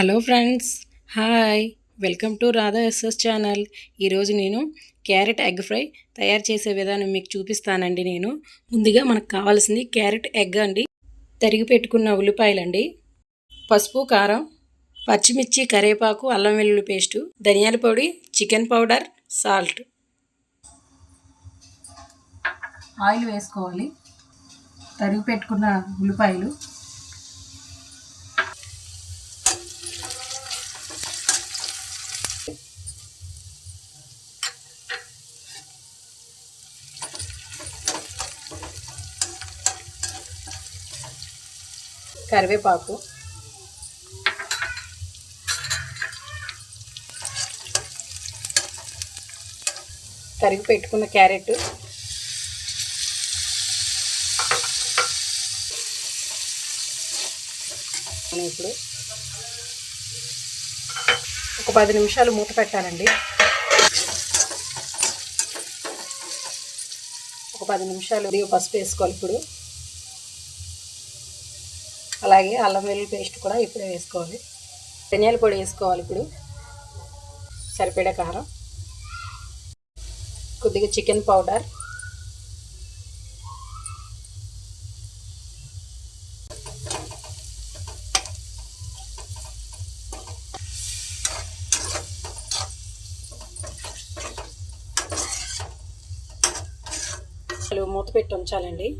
Hello friends hi. Welcome to Radha SS channel. ఈరోజు నేను carrot egg fry తయారు చేసే విధానం మీకు చూపిస్తానండి నేను. ముందుగా మనకు కావాల్సింది క్యారెట్ ఎగ్ అండి తరిగి పెట్టుకున్న ఉల్లిపాయలండి పసుపు కారం పచ్చిమిర్చి కరివేపాకు అల్లం వెల్లుల్లి పేస్టు ధనియాల పొడి చికెన్ పౌడర్ సాల్ట్. ఆయిల్ వేసుకోవాలి. తరిగి పెట్టుకున్న ఉల్లిపాయలు కరివేపాకు. తరిగి పెట్టుకున్న క్యారెట్. ఇప్పుడు ఒక పది నిమిషాలు మూత పెట్టాలండి ఒక పది నిమిషాలు పసుపు వేసుకోవాలి ఇప్పుడు. అలాగే అల్లం వెల్లుల్లి పేస్ట్ కూడా ఇప్పుడే వేసుకోవాలి. ధనియాల పొడి వేసుకోవాలి ఇప్పుడు. సరిపడే కారం. కొద్దిగా చికెన్ పౌడర్. అసలు మూత పెట్టి ఉంచాలండి.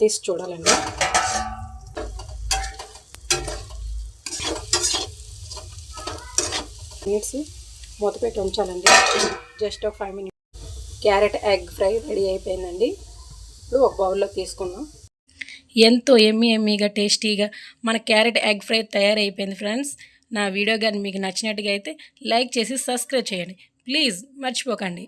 తీసి చూడాలండి. మినిట్స్ మూత పెట్టి ఉంచాలండి జస్ట్ ఒక five minutes carrot egg fry ready అయిపోయిందండి. ఇప్పుడు ఒక బౌల్లో తీసుకుందాం. ఎంతో ఎమ్మి ఎమ్మిగా టేస్టీగా మన క్యారెట్ ఎగ్ ఫ్రై తయారైపోయింది ఫ్రెండ్స్. నా వీడియో కానీ మీకు నచ్చినట్టుగా అయితే లైక్ చేసి సబ్స్క్రైబ్ చేయండి. ప్లీజ్ మర్చిపోకండి.